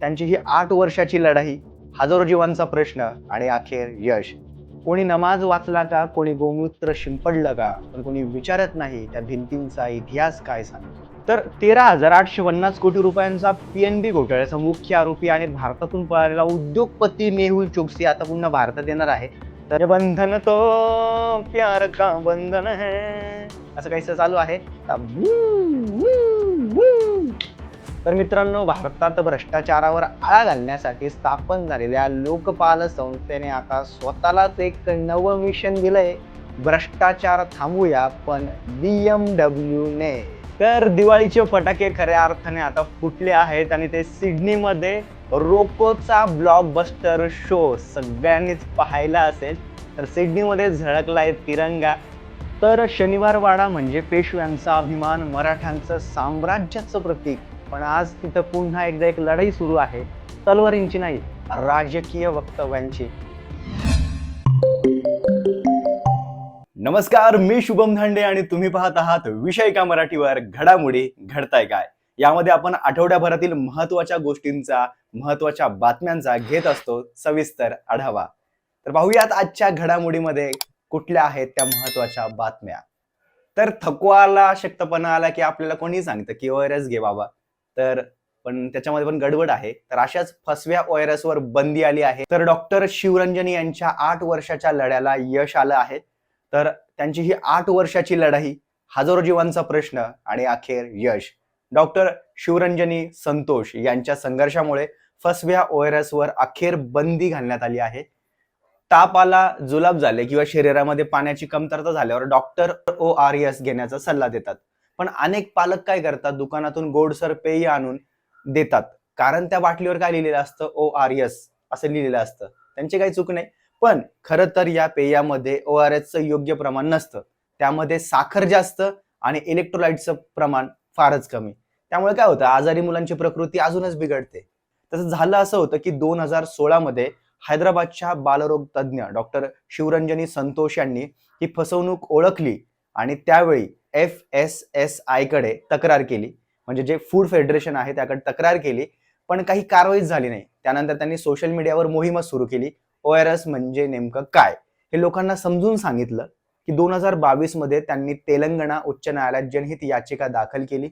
त्यांची ही आठ वर्षाची लढाई हजारो जीवांचा प्रश्न आणि अखेर यश. कोणी नमाज वाचला का कोणी गोमूत्र शिंपडलं का पण कोणी विचारत नाही त्या भिंतींचा इतिहास काय सांगतो. तर तेरा हजार आठशे पन्नास कोटी रुपयांचा पी एन बी घोटाळ्याचा मुख्य आरोपी आणि भारतातून पळालेला उद्योगपती मेहुल चोक्सी आता पुन्हा भारतात येणार आहे. तर बंधन तो प्यार का बंधन है? असं काहीसं चालू आहे. तर मित्रांनो भारतात भ्रष्टाचारावर आळा घालण्यासाठी स्थापन झालेल्या लोकपाल संस्थेने आता स्वतःलाच एक नवं मिशन दिलंय. भ्रष्टाचार थांबूया पण बीएमडब्ल्यू ने. तर दिवाळीचे फटाके खऱ्या अर्थाने आता फुटले आहेत आणि ते सिडनीमध्ये रोकोचा ब्लॉकबस्टर शो सगळ्यांनीच पाहायला असेल. तर सिडनीमध्ये झळकलाय तिरंगा. तर शनिवारवाडा म्हणजे पेशव्यांचा अभिमान मराठ्यांचं साम्राज्याचं प्रतीक. पण आज तिथं पुन्हा एकदा एक लढाई सुरू आहे. तलवारींची नाही राजकीय वक्तव्यांची. नमस्कार मी शुभम धांडे आणि तुम्ही पाहत आहात विषय का मराठीवर? घडामोडी घडताय काय? यामध्ये आपण आठवड्याभरातील महत्त्वाच्या गोष्टींचा महत्त्वाच्या बातम्यांचा घेत असतो सविस्तर आढावा. तर पाहूयात आजच्या घडामोडीमध्ये कुठल्या आहेत त्या महत्त्वाच्या बातम्या. तर थकवा आला शक्तपणा आला की आपल्याला कोणी सांगतं की ओआरएस घे बाबा. तर पण त्याच्यामध्ये पण गडबड आहे. तर अशाच फसव्या ORS वर बंदी आली आहे. तर डॉक्टर शिवरंजनी यांच्या आठ वर्षाच्या लढ्याला यश आलं आहे. तर त्यांची ही आठ वर्षाची लढाई हजारो जीवांचा प्रश्न आणि अखेर यश. डॉक्टर शिवरंजनी संतोष यांच्या संघर्षामुळे फसव्या ORS वर अखेर बंदी घालण्यात आली आहे. ताप आला जुलाब झाले किंवा शरीरामध्ये पाण्याची कमतरता झाल्यावर डॉक्टर ओ आर एस घेण्याचा सल्ला देतात. पण अनेक पालक काय करतात? दुकानातून गोडसर पेय आणून देतात. कारण त्या बाटलीवर काय लिहिलेलं असतं? ओ आर एस असं लिहिलेलं असतं. त्यांची काही चूक नाही. पण खरं तर या पेयामध्ये ओ आर एसचं योग्य प्रमाण नसतं. त्यामध्ये साखर जास्त आणि इलेक्ट्रोलाइटचं प्रमाण फारच कमी. त्यामुळे काय होतं? आजारी मुलांची प्रकृती अजूनच बिघडते. तसं झालं असं होतं की दोन हजार सोळामध्ये हैदराबादच्या बालरोग तज्ज्ञ डॉक्टर शिवरंजनी संतोष यांनी ही फसवणूक ओळखली आणि त्यावेळी एफ एस एस आयकडे तक्रार केली. म्हणजे जे फूड फेडरेशन आहे त्याकडे तक्रार केली पण काही कारवाईच झाली नाही. त्यानंतर त्यांनी सोशल मीडियावर मोहीमच सुरू केली. ओ आर एस म्हणजे नेमकं काय? हे लोकांना समजून सांगितलं की दोन हजार बावीसमध्ये त्यांनी तेलंगणा उच्च न्यायालयात जनहित याचिका दाखल केली.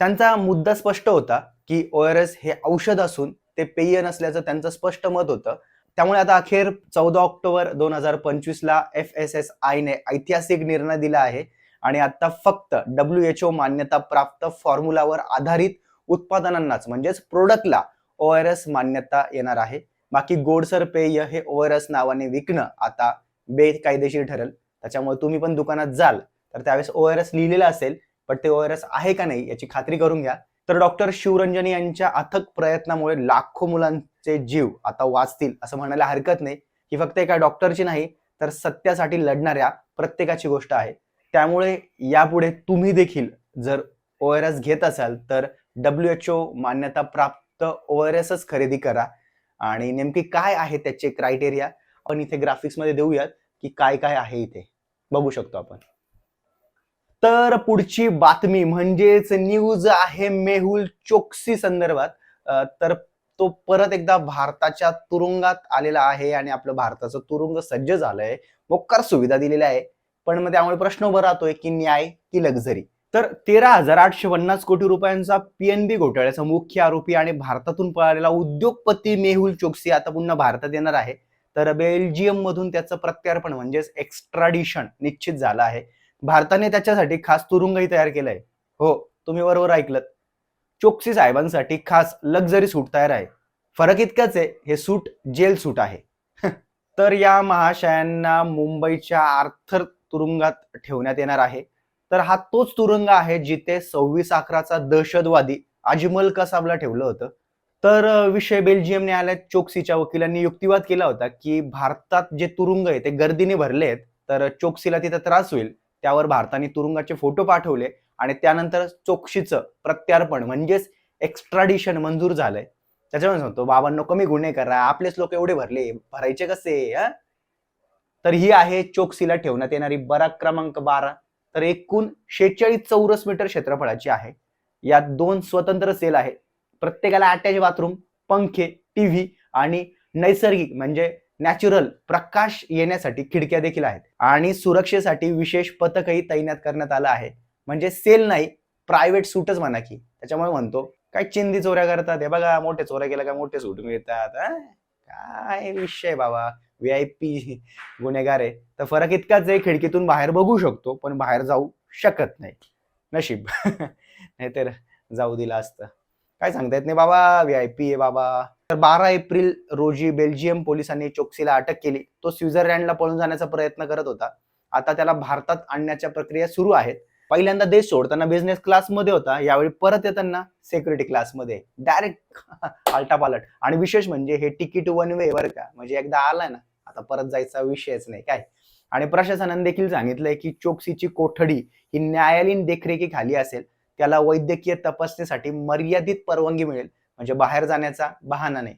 त्यांचा मुद्दा स्पष्ट होता की ओ आर एस हे औषध असून ते पेय नसल्याचं त्यांचं स्पष्ट मत होतं. त्यामुळे आता अखेर चौदा ऑक्टोबर दोन हजार पंचवीसला एफ एस एस आय ने ऐतिहासिक निर्णय दिला आहे. आणि आता फक्त डब्ल्यू एच ओ मान्यता प्राप्त फॉर्म्युलावर आधारित उत्पादनांनाच म्हणजेच प्रोडक्टला ओ आर एस मान्यता येणार आहे. बाकी गोडसर पेय हे ओ आर एस नावाने विकणं आता बेकायदेशीर ठरेल. त्याच्यामुळे तुम्ही पण दुकानात जाल तर त्यावेळेस ओ आर एस लिहिलेलं असेल पण ते ओ आर एस आहे का नाही याची खात्री करून घ्या. तर डॉक्टर शिवरंजनी यांच्या अथक प्रयत्नामुळे लाखो मुलांचे जीव आता वाचतील असं म्हणायला हरकत नाही. ही फक्त एका डॉक्टरची नाही तर सत्यासाठी लढणाऱ्या प्रत्येकाची गोष्ट आहे. त्यामुळे यापुढे तुम्ही देखील जर ओ आर एस घेत असाल तर डब्ल्यू एच ओ मान्यता प्राप्त ओ आर एसच खरेदी करा. आणि नेमकी काय आहे त्याचे क्रायटेरिया आपण इथे ग्राफिक्समध्ये देऊयात की काय काय आहे इथे. बघू शकतो आपण. तर पुढची बातमी म्हणजेच न्यूज आहे मेहुल चोक्सी संदर्भात. तर तो परत एकदा भारताच्या तुरुंगात आलेला आहे आणि आपलं भारताचं तुरुंग सज्ज झालंय. मोकार सुविधा दिलेल्या आहे. पण मग त्यामुळे प्रश्न उभा राहतोय की न्याय की लक्झरी तर तेरा हजार आठशे पन्नास कोटी रुपयांचा पीएनबी घोटाळ्याचा मुख्य आरोपी आणि भारतातून पळालेला उद्योगपती मेहुल चोक्सी आता पुन्हा भारतात येणार आहे. तर बेल्जियम मधून त्याचं प्रत्यार्पण म्हणजेच एक्स्ट्राडिशन निश्चित झालं आहे. भारताने त्याच्यासाठी खास तुरुंगही तयार केलाय. हो तुम्ही बरोबर ऐकलं चोक्सी साहेबांसाठी खास लक्झरी सूट तयार आहे. फरक इतकाच आहे हे सूट जेल सूट आहे. तर या महाशयांना मुंबईच्या आर्थर तुरुंगात ठेवण्यात येणार आहे. तर हा तोच तुरुंग आहे जिथे सव्वीस अकराचा दहशतवादी अजमल कसाबला ठेवलं होतं. तर विषय बेल्जियम न्यायालयात चोक्सीच्या वकिलांनी युक्तिवाद केला होता की भारतात जे तुरुंग आहे ते गर्दीने भरले आहेत. तर चोक्सीला तिथं त्रास होईल. त्यावर भारताने तुरुंगाचे फोटो पाठवले आणि त्यानंतर चोक्सीचं प्रत्यार्पण म्हणजेच एक्स्ट्राडिशन मंजूर झालंय. त्याच्यामुळे सांगतो बाबांनो कमी गुन्हे करा. आपलेच लोक एवढे भरले. भरायचे कसे हा तर ही आहे चोक्सीला ठेवण्यात येणारी बराक क्रमांक बारा. तर एकूण शेहेचाळीस चौरस मीटर क्षेत्रफळाची आहे. यात दोन स्वतंत्र सेल आहे प्रत्येकाला अटॅच बाथरूम पंखे टीव्ही आणि नैसर्गिक म्हणजे नॅचरल प्रकाश येण्यासाठी खिडक्या देखील आहेत. आणि सुरक्षेसाठी विशेष पथकही तैनात करण्यात आलं आहे. म्हणजे सेल नाही प्रायव्हेट सूटच म्हणा की. त्याच्यामुळे म्हणतो काय चिंदी चोऱ्या करतात? हे बघा मोठे चोऱ्या केल्या का? मोठे सूट मिळतात. काय विषय बाबा? व्ही आय पी गुन्हेगार आहे. तर फरक इतकाच आहे खिडकीतून बाहेर बघू शकतो पण बाहेर जाऊ शकत नाही. नशीब. नाहीतर जाऊ दिलं असतं. काय सांगता येत नाही बाबा व्ही आय पी आहे बाबा. तर बारा एप्रिल रोजी बेल्जियम पोलिसांनी चोक्सीला अटक केली. तो स्वित्झर्लंडला पळून जाण्याचा प्रयत्न करत होता. आता त्याला भारतात आणण्याच्या प्रक्रिया सुरू आहेत. पहिल्यांदा देश सोडताना बिझनेस क्लासमध्ये होता. यावेळी परत येताना सेक्युरिटी क्लासमध्ये डायरेक्ट आलटापालट. आणि विशेष म्हणजे हे तिकीट वन वे बरं का? म्हणजे एकदा आला ना आता परत जायचा विषयच नाही. काय? आणि प्रशासनाने देखील सांगितलंय की चोक्सीची कोठडी ही न्यायालयीन देखरेखीखाली असेल त्याला वैद्यकीय तपासणीसाठी मर्यादित परवानगी मिळेल. म्हणजे बाहेर जाण्याचा बहाना नाही.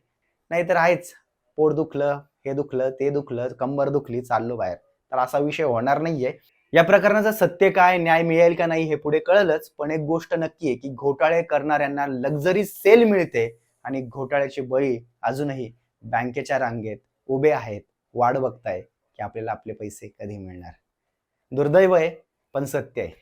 नाहीतर आहेच पोट दुखलं हे दुखलं ते दुखलं कंबर दुखली चाललो बाहेर. तर असा विषय होणार नाहीये. या प्रकरणाचं सत्य काय न्याय मिळेल का नाही हे पुढे कळलंच पण एक गोष्ट नक्की आहे की घोटाळे करणाऱ्यांना लक्झरी सेल मिळते आणि घोटाळ्याचे बळी अजूनही बँकेच्या रांगेत उभे आहेत. वाट बघताय की आपल्याला आपले पैसे कधी मिळणार? दुर्दैव आहे पण सत्य आहे.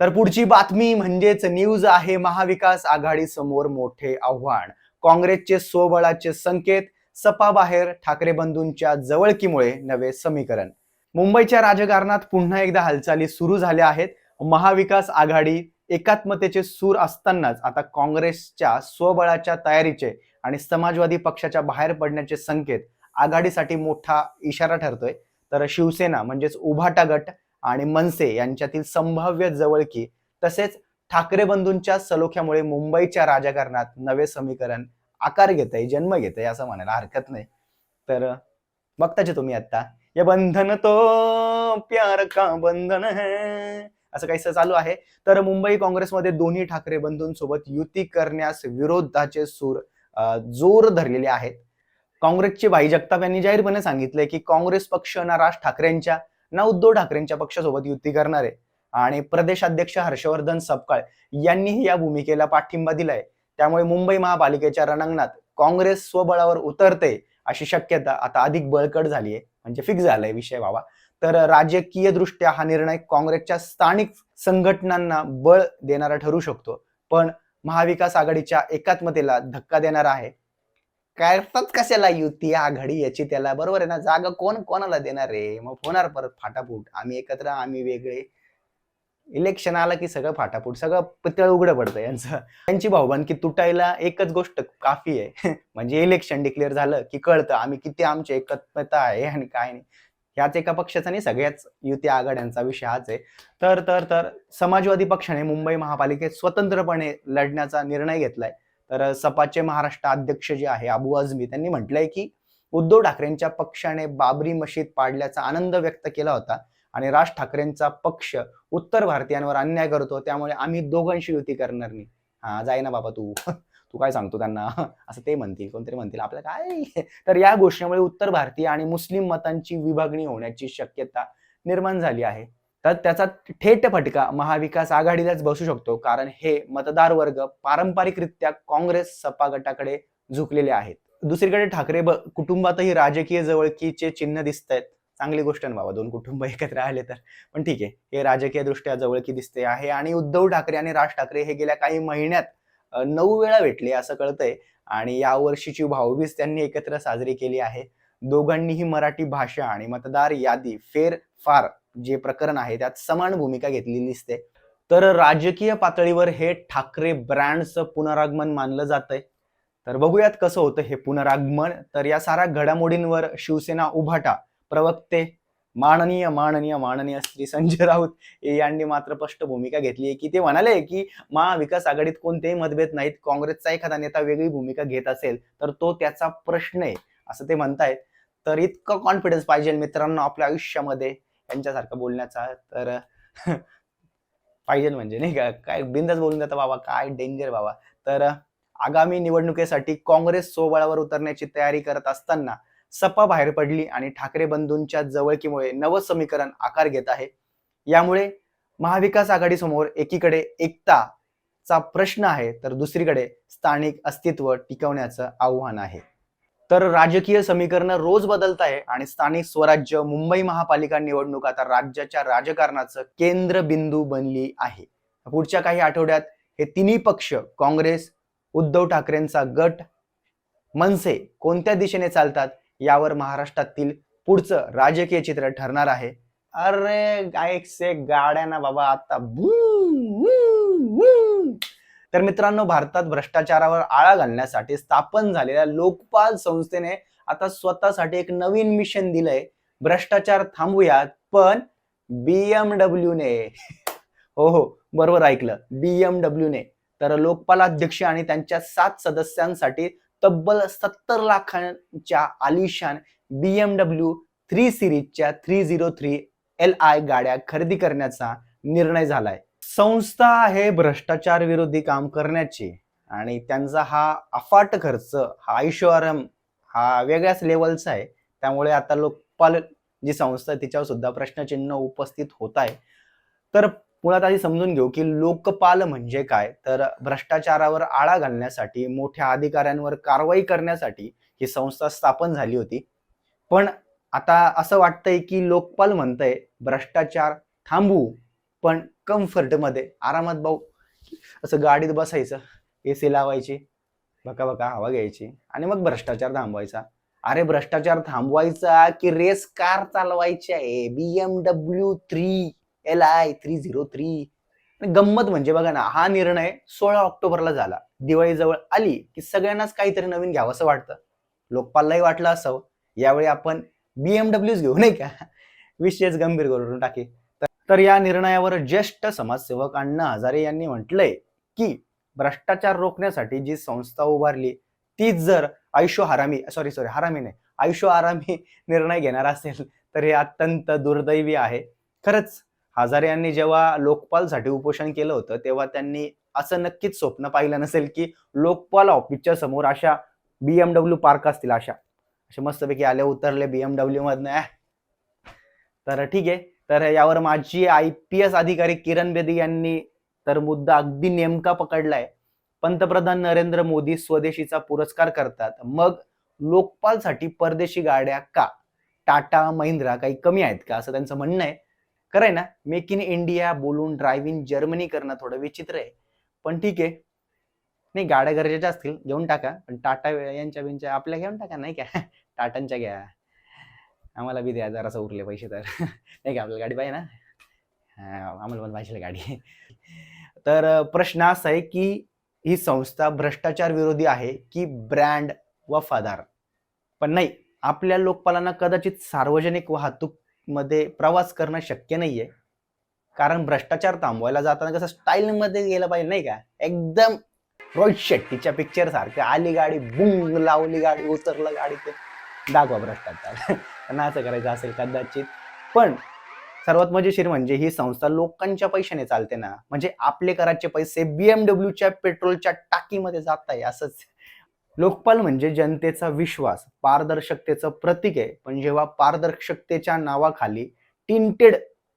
तर पुढची बातमी म्हणजेच न्यूज आहे महाविकास आघाडी समोर मोठे आव्हान. काँग्रेसचे स्वबळाचे संकेत सपा बाहेर ठाकरे बंधूंच्या जवळकीमुळे नवे समीकरण. मुंबईच्या राजकारणात पुन्हा एकदा हालचाली सुरू झाल्या आहेत. महाविकास आघाडी एकात्मतेचे सूर असतानाच आता काँग्रेसच्या स्वबळाच्या तयारीचे आणि समाजवादी पक्षाच्या बाहेर पडण्याचे संकेत आघाडीसाठी मोठा इशारा ठरतोय. तर शिवसेना म्हणजेच उभाटा गट आणि मनसे यांच्यातील संभाव्य जवळकी तसेच ठाकरे बंधूंच्या सलोख्यामुळे मुंबईच्या राजकारणात नवे समीकरण आकार घेत आहे जन्म घेत आहे असं म्हणायला हरकत नाही. तर बघताचे तुम्ही आता या बंधन तो प्यार का बंधन है? असं काहीसं चालू आहे. तर मुंबई काँग्रेसमध्ये दोन्ही ठाकरे बंधूंसोबत युती करण्यास विरोधाचे सूर जोर धरलेले आहेत. काँग्रेसचे भाई जगताप यांनी जाहीरपणे सांगितलंय की काँग्रेस पक्ष ना राज ठाकरेंच्या ना उद्धव ठाकरेंच्या पक्षासोबत युती करणार. आहे आणि प्रदेशाध्यक्ष हर्षवर्धन सपकाळ यांनीही या भूमिकेला पाठिंबा दिलाय. त्यामुळे मुंबई महापालिकेच्या रणांगणात काँग्रेस स्वबळावर उतरते अशी शक्यता आता अधिक बळकट झाली आहे म्हणजे फिक्स झालाय विषय व्हावा तर राजकीय दृष्ट्या हा निर्णय काँग्रेसच्या स्थानिक संघटनांना बळ देणारा ठरू शकतो. पण महाविकास आघाडीच्या एकात्मतेला धक्का देणारा आहे. करतात कशाला युती? आघाडी याची त्याला. बरोबर आहे ना? जागा कोण कोणाला देणार रे? मग होणार परत फाटाफूट. आम्ही एकत्र आम्ही वेगळे. इलेक्शन आलं की सगळं फाटाफूट. सगळं पितळ उघडं पडतं यांचं. त्यांची भाऊबंदकी तुटायला एकच गोष्ट काफी आहे. म्हणजे इलेक्शन डिक्लेअर झालं की कळतं आम्ही किती आमची एकत्रता आहे आणि काय नाही. ह्याच एका पक्षाचा नाही सगळ्याच युती आघाड्यांचा विषय हाच आहे. तर तर तर समाजवादी पक्षाने मुंबई महापालिकेत स्वतंत्रपणे लढण्याचा निर्णय घेतलाय. तर सपाचे महाराष्ट्र अध्यक्ष जे आहे अबू आझमी त्यांनी म्हटलंय की उद्धव ठाकरेंच्या पक्षाने बाबरी मशीद पाडल्याचा आनंद व्यक्त केला होता आणि राज ठाकरेंचा पक्ष उत्तर भारतीयांवर अन्याय करतो त्यामुळे आम्ही दोघांशी युती करणार नाही. हा जाय ना बाबा तू. तू काय सांगतो त्यांना? असं ते म्हणतील कोणतरी म्हणतील. आपलं काय? तर या गोष्टीमुळे उत्तर भारतीय आणि मुस्लिम मतांची विभागणी होण्याची शक्यता निर्माण झाली आहे. तर त्याचा थेट फटका महाविकास आघाडीलाच बसू शकतो. कारण हे मतदार वर्ग पारंपरिकरित्या काँग्रेस सपा गटाकडे झुकलेले आहेत. दुसरीकडे ठाकरे ब- कुटुंबातही राजकीय जवळकीचे चिन्ह दिसत आहेत चांगली गोष्ट आहे ना बाबा दोन कुटुंब एकत्र आले तर. पण ठीक आहे हे राजकीय दृष्ट्या जवळकी दिसते आहे. आणि उद्धव ठाकरे आणि राज ठाकरे हे गेल्या काही महिन्यात नऊ वेळा भेटले असं कळतंय. आणि या वर्षीची भाऊबीज त्यांनी एकत्र साजरी केली आहे. दोघांनीही मराठी भाषा आणि मतदार यादी फेर फार जे प्रकरण आहे त्यात समान भूमिका घेतलेली दिसते. तर राजकीय पातळीवर हे ठाकरे ब्रँडचं पुनरागमन मानलं जातंय. आहे तर बघूयात कसं होतं हे पुनरागमन. तर या साऱ्या घडामोडींवर शिवसेना उभाटा प्रवक्ते माननीय माननीय माननीय श्री संजय राऊत यांनी मात्र स्पष्ट भूमिका घेतली आहे की ते म्हणाले की महाविकास आघाडीत कोणतेही मतभेद नाहीत काँग्रेसचा एखादा नेता वेगळी भूमिका घेत असेल तर तो त्याचा प्रश्न आहे असं ते म्हणतायत. तर इतकं कॉन्फिडन्स पाहिजे मित्रांनो आपल्या आयुष्यामध्ये. यांच्यासारखं बोलण्याचा तर पाहिजे म्हणजे नाही का? काय बिंदास बोलून जातं बाबा काय डेंजर बाबा. तर आगामी निवडणुकीसाठी काँग्रेस सोबळावर उतरण्याची तयारी करत असताना सपा बाहेर पडली आणि ठाकरे बंधूंच्या जवळकीमुळे नवं समीकरण आकार घेत आहे. यामुळे महाविकास आघाडी समोर एकीकडे एकता चा प्रश्न आहे तर दुसरीकडे स्थानिक अस्तित्व टिकवण्याचं आव्हान आहे. तर राजकीय समीकरण रोज बदलत आहे आणि स्थानिक स्वराज्य मुंबई महापालिका निवडणूक आता राज्याच्या राजकारणाचं केंद्रबिंदू बनली आहे. पुढच्या काही आठवड्यात हे तिन्ही पक्ष काँग्रेस उद्धव ठाकरेंचा गट मनसे कोणत्या दिशेने चालतात यावर महाराष्ट्रातील पुढचं राजकीय चित्र ठरणार आहे. अरे गायक से गाड्या ना बाबा आता. बूम, तर मित्रांनो भारतात भ्रष्टाचारावर आळा घालण्यासाठी स्थापन झालेल्या लोकपाल संस्थेने आता स्वतःसाठी एक नवीन मिशन दिलंय. भ्रष्टाचार थांबूयात पण बीएमडब्ल्यू ने. हो हो बरोबर ऐकलं. बीएमडब्ल्यू ने. तर लोकपाल अध्यक्ष आणि त्यांच्या सात सदस्यांसाठी तब्बल सत्तर लाखांच्या आलिशान BMW three सिरीजच्या three zero three L I गाड्या खरेदी करण्याचा निर्णय झालाय. संस्था आहे भ्रष्टाचार विरोधी काम करण्याची. आणि त्यांचा हा अफाट खर्च हा आयुष्यवारम हा वेगळ्याच लेवलचा आहे. त्यामुळे आता लोकपाल जी संस्था आहे तिच्यावर सुद्धा प्रश्नचिन्ह उपस्थित होत आहे. तर मुळात आधी समजून घेऊ की लोकपाल म्हणजे काय? तर भ्रष्टाचारावर आळा घालण्यासाठी मोठ्या अधिकाऱ्यांवर कारवाई करण्यासाठी ही संस्था स्थापन झाली होती. पण आता असं वाटतंय की लोकपाल म्हणतंय भ्रष्टाचार थांबवू पण कम्फर्टमध्ये आरामात भाऊ. असं गाडीत बसायचं ए सी लावायची बका बका हवा घ्यायची आणि मग भ्रष्टाचार थांबवायचा. अरे भ्रष्टाचार थांबवायचा की रेस कार चालवायची आहे. BMW three L I three zero three गंमत म्हणजे बघा ना हा निर्णय सोळा ऑक्टोबरला झाला. दिवाळी जवळ आली की सगळ्यांनाच काहीतरी नवीन घ्यावं असं वाटतं. लोकपाललाही वाटलं असावं. यावेळी आपण बीएमडब्ल्यूच घेऊ नाही का? विषयच गंभीर करून टाके तर- या निर्णयावर ज्येष्ठ समाजसेवक अण्णा हजारे यांनी म्हटलंय की भ्रष्टाचार रोखण्यासाठी जी संस्था उभारली तीच जर आयुष्य हरामी सॉरी सॉरी हरामी नाही आयुष्य आरामी निर्णय घेणार असेल तर हे अत्यंत दुर्दैवी आहे. खरंच हजारे यांनी जेव्हा लोकपालसाठी उपोषण केलं होतं तेव्हा त्यांनी असं नक्कीच स्वप्न पाहिलं नसेल की लोकपाल ऑफिसच्या समोर अशा बीएमडब्ल्यू पार्क असतील अशा. असे मस्तपैकी आले उतरले बीएमडब्ल्यू मधनं तर ठीक आहे. तर यावर माझी आय पी एस अधिकारी किरण बेदी यांनी तर मुद्दा अगदी नेमका पकडलाय. पंतप्रधान नरेंद्र मोदी स्वदेशीचा पुरस्कार करतात. मग लोकपालसाठी परदेशी गाड्या का? टाटा महिंद्रा काही कमी आहेत का? असं त्यांचं म्हणणं आहे. खरंय ना? मेक इन इंडिया बोलून ड्रायव्हिंग जर्मनी करणं थोडं विचित्र आहे. पण ठीक आहे. नाही गाड्या गरजेच्या असतील घेऊन टाका. पण टाटा यांच्या बिनच्या आपल्या घेऊन टाका नाही का? टाटांच्या घ्या. आम्हाला बी द्या जरासं उरले पैसे तर. नाही का आपल्याला गाडी पाहिजे ना? हा, आम्हाला पण पाहिजे गाडी. तर प्रश्न असा आहे की ही संस्था भ्रष्टाचार विरोधी आहे की ब्रँड वफादार पण नाही आपल्या लोकपालांना कदाचित सार्वजनिक वाहतूकमध्ये प्रवास करणं शक्य नाहीये. कारण भ्रष्टाचार थांबवायला जाताना कसं स्टाईल मध्ये गेलं पाहिजे नाही का? एकदम रोहित शेट्टीच्या पिक्चर सारखं आली गाडी बुंग लावली गाडी उतरलं गाडी ते. दाखवा भ्रष्टाचार. त्यांना असं करायचं असेल कदाचित. पण सर्वात मजेशीर म्हणजे ही संस्था लोकांच्या पैशाने चालते ना. म्हणजे आपले कराचे पैसे बीएमडब्ल्यूच्या पेट्रोलच्या टाकीमध्ये जात आहे असंच. लोकपाल म्हणजे जनतेचा विश्वास पारदर्शकतेचं प्रतीक आहे. पण जेव्हा पारदर्शकतेच्या नावाखाली टिंटेड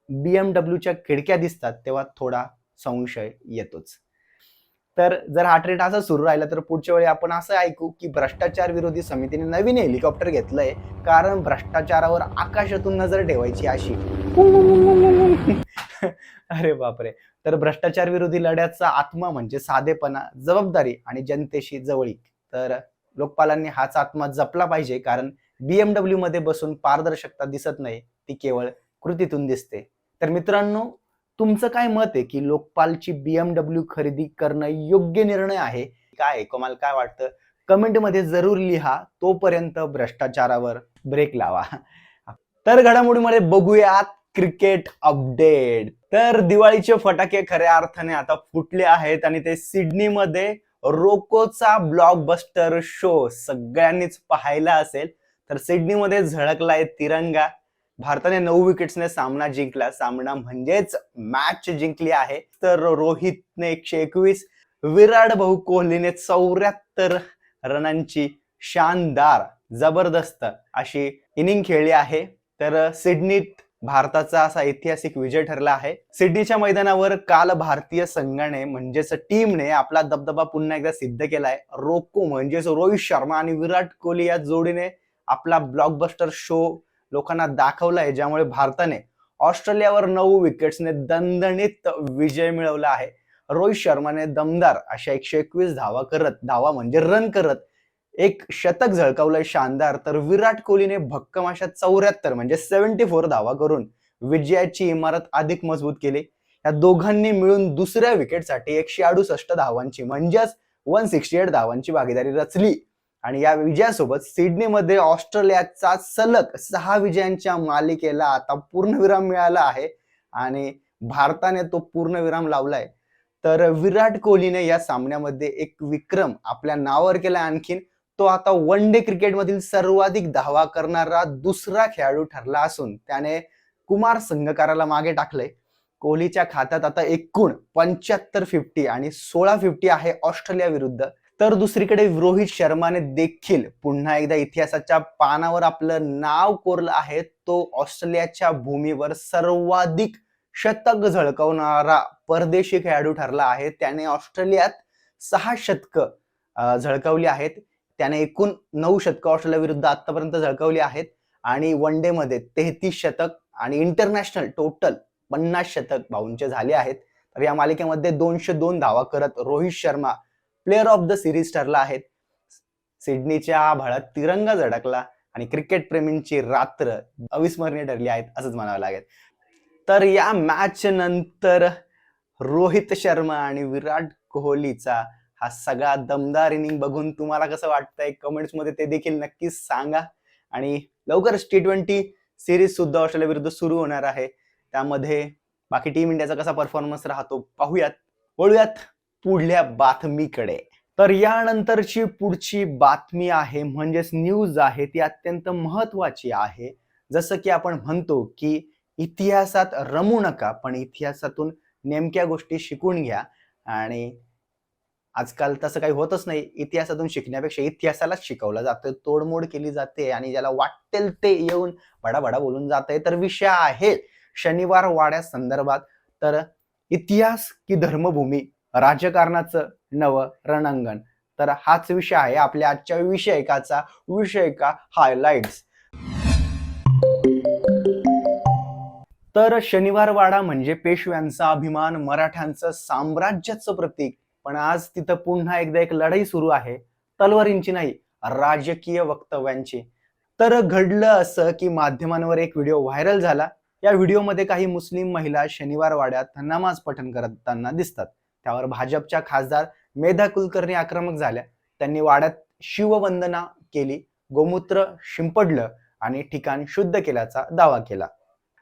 बीएमडब्ल्यूच्या खिडक्या दिसतात तेव्हा थोडा संशय येतोच. तर जर हा ट्रेंड असा सुरू राहिला तर पुढच्या वेळी आपण असं ऐकू की भ्रष्टाचार विरोधी समितीने नवीन हेलिकॉप्टर घेतलंय. कारण भ्रष्टाचारावर आकाशातून नजर ठेवायची अशी. अरे बापरे. तर भ्रष्टाचार विरोधी लढ्याचा आत्मा म्हणजे साधेपणा जबाबदारी आणि जनतेशी जवळीक. तर लोकपालांनी हाच आत्मा जपला पाहिजे कारण बीएमडब्ल्यू मध्ये बसून पारदर्शकता दिसत नाही ती केवळ कृतीतून दिसते. तर मित्रांनो तुमचं काय मत आहे की लोकपालची बीएमडब्ल्यू खरेदी करणं योग्य निर्णय आहे? काय आहे? काय वाटतं? कमेंटमध्ये जरूर लिहा. तोपर्यंत भ्रष्टाचारावर ब्रेक लावा. तर घडामोडीमध्ये बघूयात क्रिकेट अपडेट तर दिवाळीचे फटाके खऱ्या अर्थाने आता फुटले आहेत आणि ते सिडनीमध्ये रोकोचा ब्लॉकबस्टर शो सगळ्यांनीच पाहायला असेल. तर सिडनीमध्ये झळकलाय तिरंगा. भारताने नऊ विकेट्सने सामना जिंकला. सामना म्हणजेच मॅच जिंकली आहे. तर रोहितने एकशे एकवीस विराट भाऊ कोहलीने चौऱ्याहत्तर रनांची शानदार जबरदस्त अशी इनिंग खेळली आहे. तर सिडनीत भारताचा असा ऐतिहासिक विजय ठरला आहे. सिडनीच्या मैदानावर काल भारतीय संघाने म्हणजेच टीमने आपला दबदबा पुन्हा एकदा सिद्ध केलाय. रोको म्हणजेच रोहित शर्मा आणि विराट कोहली या जोडीने आपला ब्लॉकबस्टर शो लोकांना दाखवलं आहे ज्यामुळे भारताने ऑस्ट्रेलियावर नऊ विकेट्सने दणदणीत विजय मिळवला आहे. रोहित शर्माने दमदार अशा एकशे एकवीस धावा करत धावा म्हणजे रन करत एक शतक झळकावलंय शानदार. तर विराट कोहलीने भक्कम अशा चौऱ्याहत्तर म्हणजे सेव्हन्टी फोर धावा करून विजयाची इमारत अधिक मजबूत केली. या दोघांनी मिळून दुसऱ्या विकेटसाठी एकशे अडुसष्ट धावांची म्हणजेच वन सिक्स्टी एट धावांची भागीदारी रचली. आणि या विजयासोबत सिडनीमध्ये ऑस्ट्रेलियाचा सलग सहा विजयांच्या मालिकेला आता पूर्णविराम मिळाला आहे. आणि भारताने तो पूर्णविराम लावलाय. तर विराट कोहलीने या सामन्यामध्ये एक विक्रम आपल्या नावावर केला आणखीन. तो आता वन डे क्रिकेटमधील सर्वाधिक धावा करणारा दुसरा खेळाडू ठरला असून त्याने कुमार संघकाराला मागे टाकलंय. कोहलीच्या खात्यात आता एकूण पंच्याहत्तर फिफ्टी आणि सोळा फिफ्टी आहे ऑस्ट्रेलिया विरुद्ध. तर दुसरीकडे रोहित शर्माने देखील पुन्हा एकदा इतिहासाच्या पानावर आपलं नाव कोरलं आहे. तो ऑस्ट्रेलियाच्या भूमीवर सर्वाधिक शतक झळकवणारा परदेशी खेळाडू ठरला आहे. त्याने ऑस्ट्रेलियात सहा शतक झळकवली आहेत. त्याने एकूण नऊ शतक ऑस्ट्रेलिया विरुद्ध आतापर्यंत झळकवली आहेत. आणि वन डे मध्ये तेहतीस शतक आणि इंटरनॅशनल टोटल पन्नास शतक भाऊंचे झाले आहेत. तर या मालिकेमध्ये दोनशे दोन धावा करत Rohit Sharma player of the series ठरला आहे. सिडनीच्या आभाळात तिरंगा झडकला आणि क्रिकेट प्रेमींची रात्र अविस्मरणीय ठरली आहेत असंच म्हणावं लागेल. तर या मॅच नंतर रोहित शर्मा आणि विराट कोहलीचा हा सगळा दमदार इनिंग बघून तुम्हाला कसं वाटतंय? कमेंट्समध्ये ते देखील नक्कीच सांगा. आणि लवकरच टी ट्वेंटी सिरीज सुद्धा ऑस्ट्रेलिया विरुद्ध सुरू होणार आहे. त्यामध्ये बाकी टीम इंडियाचा कसा परफॉर्मन्स राहतो पाहूयात. वळूयात. पुढल्या बातमीकडे. तर यानंतरची पुढची बातमी आहे म्हणजेच न्यूज आहे ती अत्यंत महत्वाची आहे. जसं की आपण म्हणतो की इतिहासात रमू नका पण इतिहासातून नेमक्या गोष्टी शिकून घ्या. आणि आजकाल तसं काही होतच नाही. इतिहासातून शिकण्यापेक्षा इतिहासालाच शिकवलं जातं तोडमोड केली जाते आणि ज्याला वाटेल ते येऊन भडाभडा बोलून जाते तर विषय आहे शनिवार वाड्या संदर्भात तर इतिहास की धर्मभूमी राजकारणाचं नवं रणांगण. तर हाच विषय आहे आपल्या आजच्या विषयकाचा विषयका हायलाइट्स तर शनिवार वाडा म्हणजे पेशव्यांचा अभिमान मराठ्यांचं साम्राज्याचं प्रतीक. पण आज तिथं पुन्हा एकदा एक लढाई सुरू आहे. तलवारींची नाही राजकीय वक्तव्यांची. तर घडलं असं की माध्यमांवर एक व्हिडिओ व्हायरल झाला. या व्हिडिओमध्ये काही मुस्लिम महिला शनिवार वाड्यात नमाज पठण करताना दिसतात. त्यावर भाजपच्या खासदार मेधा कुलकर्णी आक्रमक झाल्या. त्यांनी वाड्यात शिववंदना केली गोमूत्र शिंपडलं आणि ठिकाण शुद्ध केल्याचा दावा केला.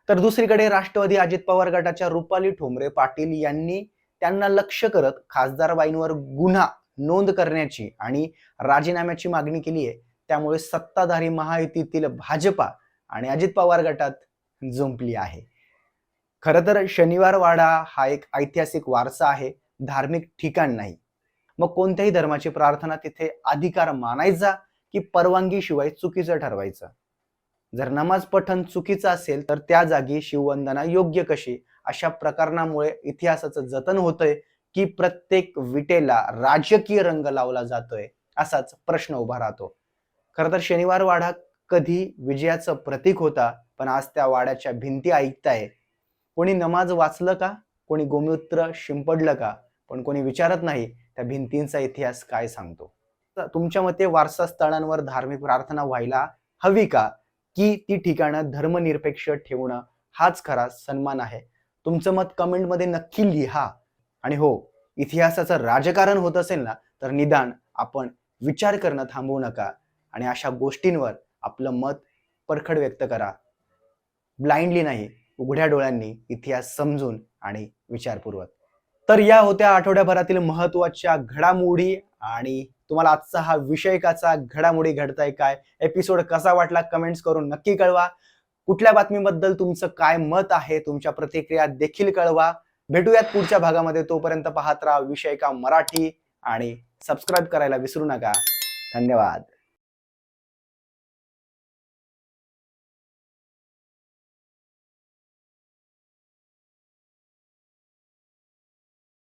तर दुसरीकडे राष्ट्रवादी अजित पवार गटाच्या रुपाली ठोंबरे पाटील यांनी त्यांना लक्ष करत खासदारबाईंवर गुन्हा नोंद करण्याची आणि राजीनाम्याची मागणी केली आहे. त्यामुळे सत्ताधारी महायुतीतील भाजपा आणि अजित पवार गटात जुंपली आहे. खर तर शनिवार वाडा हा एक ऐतिहासिक वारसा आहे. धार्मिक ठिकाण नाही. मग कोणत्याही धर्माची प्रार्थना तिथे अधिकार मानायचा की परवानगी शिवाय चुकीचं ठरवायचं? जर नमाज पठण चुकीचं असेल तर त्या जागी शिववंदना योग्य कशी? अशा प्रकरणामुळे इतिहासाचं जतन होतंय की प्रत्येक विटेला राजकीय रंग लावला जातोय असाच प्रश्न उभा राहतो. खर तर शनिवार वाडा कधी विजयाचं प्रतीक होता पण आज त्या वाड्याच्या भिंती ऐकताय. कोणी नमाज वाचलं का? कोणी गोमूत्र शिंपडलं का? पण कोणी विचारत नाही त्या भिंतींचा इतिहास काय सांगतो. तुमच्या मते वारसा स्थळांवर धार्मिक प्रार्थना व्हायला हवी का? की ती ठिकाणं धर्मनिरपेक्ष ठेवणं हाच खरा सन्मान आहे. तुमचं मत कमेंटमध्ये नक्की लिहा. आणि हो इतिहासाचं राजकारण होत असेल ना तर निदान आपण विचार करणं थांबवू नका. आणि अशा गोष्टींवर आपलं मत परखड व्यक्त करा. ब्लाइंडली नाही उघड्या डोळ्यांनी इतिहास समजून आणि विचारपूर्वक. तर या होत्या आठवड्याभरातील महत्त्वाच्या घडामोडी आणि तुम्हाला आजचा हा विषयकाचा घडामोडी घडताय काय? एपिसोड कसा वाटला कमेंट्स करून नक्की कळवा. कुठल्या बातमीबद्दल तुमचं काय मत आहे? तुमच्या प्रतिक्रिया देखील कळवा. भेटूयात पुढच्या भागामध्ये. तोपर्यंत पाहत राहा विषय का मराठी आणि सबस्क्राईब करायला विसरू नका. धन्यवाद.